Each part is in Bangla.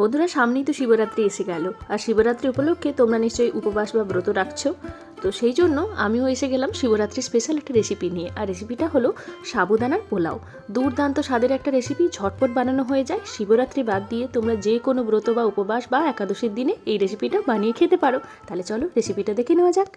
বন্ধুরা, সামনেই তো শিবরাত্রি এসে গেল। আর শিবরাত্রি উপলক্ষে তোমরা নিশ্চয়ই উপবাস বা ব্রত রাখছো। তো সেই জন্য আমিও এসে গেলাম শিবরাত্রি স্পেশাল একটা রেসিপি নিয়ে। আর রেসিপিটা হলো সাবুদানার পোলাও। দুর্দান্ত স্বাদের একটা রেসিপি ঝটপট বানানো হয়ে যায়। শিবরাত্রি বাদ দিয়ে তোমরা যে কোনো ব্রত বা উপবাস বা একাদশীর দিনে এই রেসিপিটা বানিয়ে খেতে পারো। তাহলে চলো রেসিপিটা দেখে নেওয়া যাক।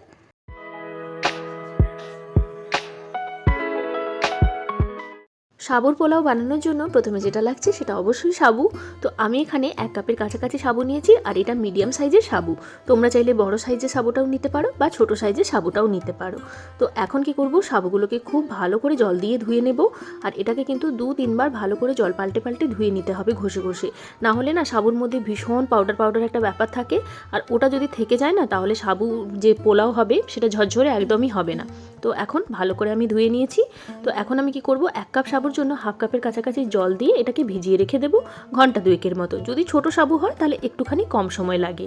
সাবুর পোলাও বানানোর জন্য প্রথমে যেটা লাগছে সেটা অবশ্যই সাবু। তো আমি এখানে এক কাপের কাছাকাছি সাবু নিয়েছি আর এটা মিডিয়াম সাইজের সাবু। তোমরা চাইলে বড় সাইজের সাবুটাও নিতে পারো বা ছোট সাইজের সাবুটাও নিতে পারো। তো এখন কি করব? সাবুগুলোকে খুব ভালো করে জল দিয়ে ধুয়ে নেব। আর এটাকে কিন্তু দু তিনবার ভালো করে জল পাল্টে পাল্টে ধুয়ে নিতে হবে ঘষে ঘষে। না হলে না সাবুর মধ্যে ভীষণ পাউডার পাউডার একটা ব্যাপার থাকে। আর ওটা যদি থেকে যায় না তাহলে সাবু যে পোলাও হবে সেটা ঝরঝরে একদমই হবে না। তো এখন ভালো করে আমি ধুয়ে নিয়েছি। তো এখন আমি কি করব? এক কাপ সাবুর জন্য হাফ কাপের কাছাকাছি জল দিয়ে এটাকে ভিজিয়ে রেখে দেবো ঘণ্টা দুয়েকের মতো। যদি ছোট সাবু হয় তাহলে একটুখানি কম সময় লাগে।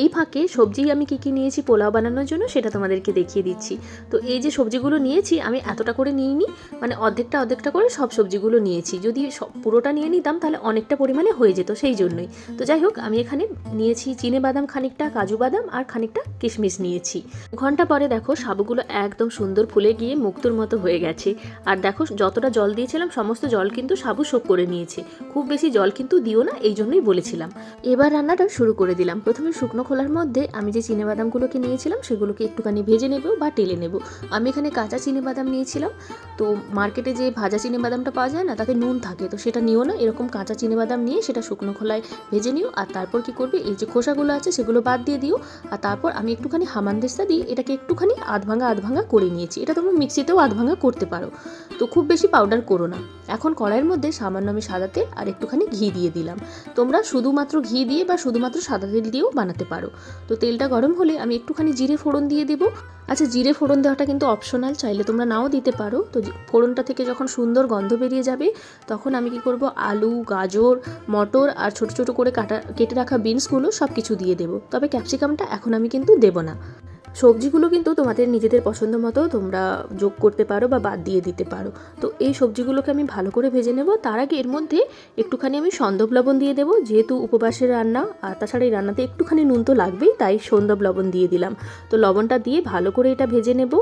এই ফাঁকে সবজি আমি কি কি নিয়েছি পোলাও বানানোর জন্য সেটা তোমাদেরকে দেখিয়ে দিচ্ছি। তো এই যে সবজিগুলো নিয়েছি আমি এতটা করে নিইনি মানে অর্ধেকটা অর্ধেকটা করে সব সবজিগুলো নিয়েছি। যদি সব পুরোটা নিয়ে নিতাম তাহলে অনেকটা পরিমাণে হয়ে যেত সেই জন্যই। তো যাই হোক, আমি এখানে নিয়েছি চিনে বাদাম খানিকটা, কাজু বাদাম আর খানিকটা কিশমিশ নিয়েছি। ঘণ্টা পরে দেখো সাবুগুলো একদম সুন্দর ফুলে গিয়ে মুক্তোর মতো হয়ে গেছে। আর দেখো, যতটা জল দিয়েছিলাম, সমস্ত জল কিন্তু সাবু শোক করে নিয়েছে। খুব বেশি জল কিন্তু দিও না, এই জন্যই বলেছিলাম। এবার রান্নাটা শুরু করে দিলাম। প্রথমে শুকনো খোলার মধ্যে আমি যে চিনে বাদামগুলোকে নিয়েছিলাম, সেগুলোকে একটুখানি ভেজে নেব বা টেলে নেব। আমি এখানে কাঁচা চিনে বাদাম নিয়েছিলাম। তো মার্কেটে যে ভাজা চিনে বাদামটা পাওয়া যায় না, তাতে নুন থাকে, তো সেটা নিও না। এরকম কাঁচা চিনে বাদাম নিয়ে সেটা শুকনো খোলায় ভেজে নিও। আর তারপর কি করবে, এই যে খোসাগুলো আছে, সেগুলো বাদ দিয়ে দিও। আর তারপর আমি একটুখানি হামানদিস্তা দিয়ে এটাকে একটুখানি আধ ভাঙা আধ ভাঙা করে নিয়েছি। এটা তোমরা মিক্সিতেও আধ ভাঙা করতে পারো। তো খুব বেশি পাউডার করো না। এখন কড়াইয়ের মধ্যে সামান্য আমি সাদা তেল আর একটুখানি ঘি দিয়ে দিলাম। তোমরা শুধুমাত্র ঘি দিয়ে বা শুধুমাত্র সাদা তেল দিয়েও বানাতে পারো। তো তেলটা গরম হলে আমি একটুখানি জিরে ফোড়ন দিয়ে দেবো। আচ্ছা জিরে ফোড়ন দেওয়াটা কিন্তু অপশনাল চাইলে তোমরা নাও দিতে পারো। তো ফোড়নটা থেকে যখন সুন্দর গন্ধ বেরিয়ে যাবে, তখন আমি কি করব? আলু, গাজর, মটর আর ছোট ছোট করে কাটা, কেটে রাখা বিনসগুলো সব কিছু দিয়ে দেবো। তবে ক্যাপসিকামটা এখন আমি কিন্তু দেবো না। সবজিগুলো কিন্তু তোমাদের নিজেদের পছন্দ মতো তোমরা যোগ করতে পারো বা বাদ দিয়ে দিতে পারো। তো এই সবজিগুলোকে আমি ভালো করে ভেজে নেব। তার আগে এর মধ্যে একটুখানি আমি সন্দব লবণ দিয়ে দেবো, যেহেতু উপবাসের রান্না আর তাছাড়া এই রান্নাতে একটুখানি নুন তো লাগবেই, তাই সন্দব লবণ দিয়ে দিলাম। তো লবণটা দিয়ে ভালো করে এটা ভেজে নেব।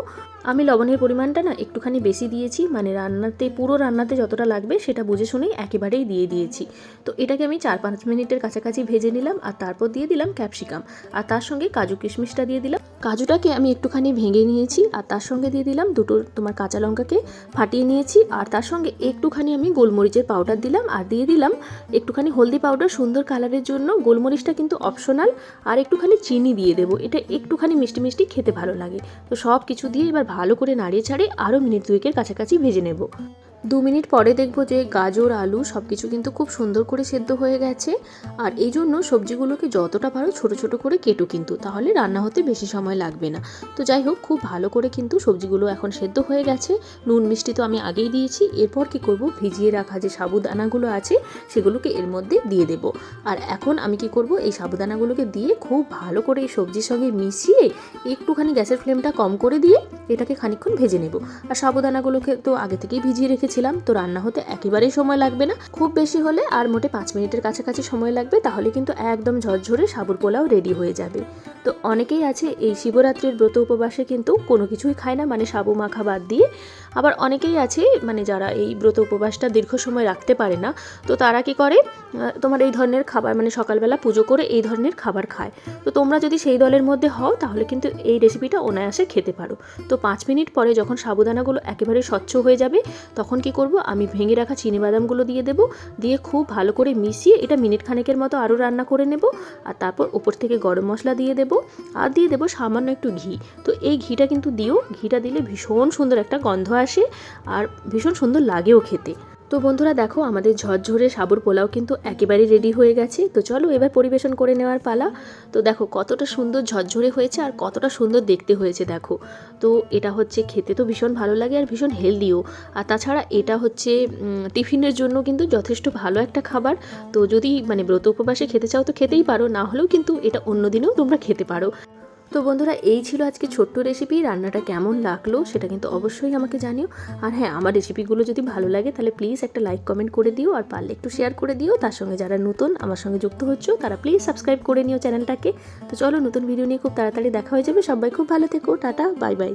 আমি লবণের পরিমাণটা না একটুখানি বেশি দিয়েছি মানে রান্নাতে, পুরো রান্নাতে যতটা লাগবে সেটা বুঝে শুনেই একেবারেই দিয়ে দিয়েছি। তো এটাকে আমি চার পাঁচ মিনিটের কাছাকাছি ভেজে নিলাম আর তারপর দিয়ে দিলাম ক্যাপসিকাম। আর তার সঙ্গে কাজু কিশমিশটা দিয়ে দিলাম। কাজুটাকে আমি একটুখানি ভেঙে নিয়েছি আর তার সঙ্গে দিয়ে দিলাম দুটো তোমার কাঁচা লঙ্কাকে ফাটিয়ে নিয়েছি আর তার সঙ্গে একটুখানি আমি গোলমরিচের পাউডার দিলাম আর দিয়ে দিলাম একটুখানি হলদি পাউডার সুন্দর কালারের জন্য। গোলমরিচটা কিন্তু অপশনাল আর একটুখানি চিনি দিয়ে দেবো। এটা একটুখানি মিষ্টি মিষ্টি খেতে ভালো লাগে। তো সব কিছু দিয়ে এবার ভালো করে নাড়িয়ে ছাড়িয়ে আরও মিনিট দুয়েকের কাছাকাছি ভেজে নেব। দু মিনিট পরে দেখব যে গাজর, আলু সব কিছু কিন্তু খুব সুন্দর করে সেদ্ধ হয়ে গেছে। আর এই জন্য সবজিগুলোকে যতটা পারো ছোট ছোট করে কেটো কিন্তু, তাহলে রান্না হতে বেশি সময় লাগবে না। তো যাই হোক, খুব ভালো করে কিন্তু সবজিগুলো এখন সেদ্ধ হয়ে গেছে। নুন মিষ্টি তো আমি আগেই দিয়েছি, এরপর কি করব? ভিজিয়ে রাখা যে সাবুদানাগুলো আছে, সেগুলোকে এর মধ্যে দিয়ে দেব। আর এখন আমি কি করব? এই সাবুদানাগুলোকে দিয়ে খুব ভালো করে এই সবজির সঙ্গে মিশিয়ে একটুখানি গ্যাসের ফ্লেমটা কম করে দিয়ে এটাকে খানিকক্ষণ ভেজে নেব। আর সাবুদানাগুলোকে তো আগে থেকেই ভিজিয়ে রেখেছিলাম তো রান্না হতে একেবারেই সময় লাগবে না। খুব বেশি হলে আর মোটে পাঁচ মিনিটের কাছাকাছি সময় লাগবে, তাহলে কিন্তু একদম ঝরঝরে সাবুর পোলাও রেডি হয়ে যাবে। তো অনেকেই আছে এই শিবরাত্রির ব্রত উপবাসে কিন্তু কোনো কিছুই খায় না মানে সাবু মাখা বাদ দিয়ে। আবার অনেকেই আছে মানে যারা এই ব্রত উপবাসটা দীর্ঘ সময় রাখতে পারে না, তো তারা কি করে? তোমার এই ধরনের খাবার মানে সকালবেলা পুজো করে এই ধরনের খাবার খায়। তো তোমরা যদি সেই দলের মধ্যে হও, তাহলে কিন্তু এই রেসিপিটা অনায়াসে খেতে পারো। তো পাঁচ মিনিট পরে যখন সাবুদানাগুলো একেবারে স্বচ্ছ হয়ে যাবে, তখন কি করব? আমি ভেঙে রাখা চিনি বাদামগুলো দিয়ে দেব, দিয়ে খুব ভালো করে মিশিয়ে এটা মিনিট খানেকের মতো আরও রান্না করে নেব, আর তারপর ওপর থেকে গরম মশলা দিয়ে দেব আর দিয়ে দেবো সামান্য একটু ঘি। তো এই ঘিটা কিন্তু দিও। ঘিটা দিলে ভীষণ সুন্দর একটা গন্ধ আসে। আর ভীষণ সুন্দর লাগেও খেতে। তো বন্ধুরা দেখো, আমাদের ঝরঝরে সাবুর পোলাও কিন্তু একেবারেই রেডি হয়ে গেছে। তো চলো এবার পরিবেশন করে নেওয়ার পালা। তো দেখো, কতটা সুন্দর ঝরঝরে হয়েছে আর কতটা সুন্দর দেখতে হয়েছে দেখো। তো এটা হচ্ছে খেতে তো ভীষণ ভালো লাগে আর ভীষণ হেলদিও আর তাছাড়া এটা হচ্ছে টিফিনের জন্য কিন্তু যথেষ্ট ভালো একটা খাবার। তো যদি মানে ব্রত উপবাসে খেতে চাও তো খেতেই পারো, না হলেও কিন্তু এটা অন্য দিনেও তোমরা খেতে পারো। তো বন্ধুরা, এই ছিল আজকে ছোট্ট রেসিপি রান্নাটা কেমন লাগল সেটা কিন্তু অবশ্যই আমাকে জানিও। আর হ্যাঁ আমার রেসিপিগুলো যদি ভালো লাগে তাহলে প্লিজ একটা লাইক কমেন্ট করে দিও আর পারলে একটু শেয়ার করে দিও। তার সঙ্গে যারা নতুন, আমার সঙ্গে যুক্ত হচ্ছ, তারা প্লিজ সাবস্ক্রাইব করে নিও চ্যানেলটাকে তো চলো, নতুন ভিডিও নিয়ে খুব তাড়াতাড়ি দেখা হয়ে যাবে। সবাই খুব ভালো থেকো, টাটা বাই বাই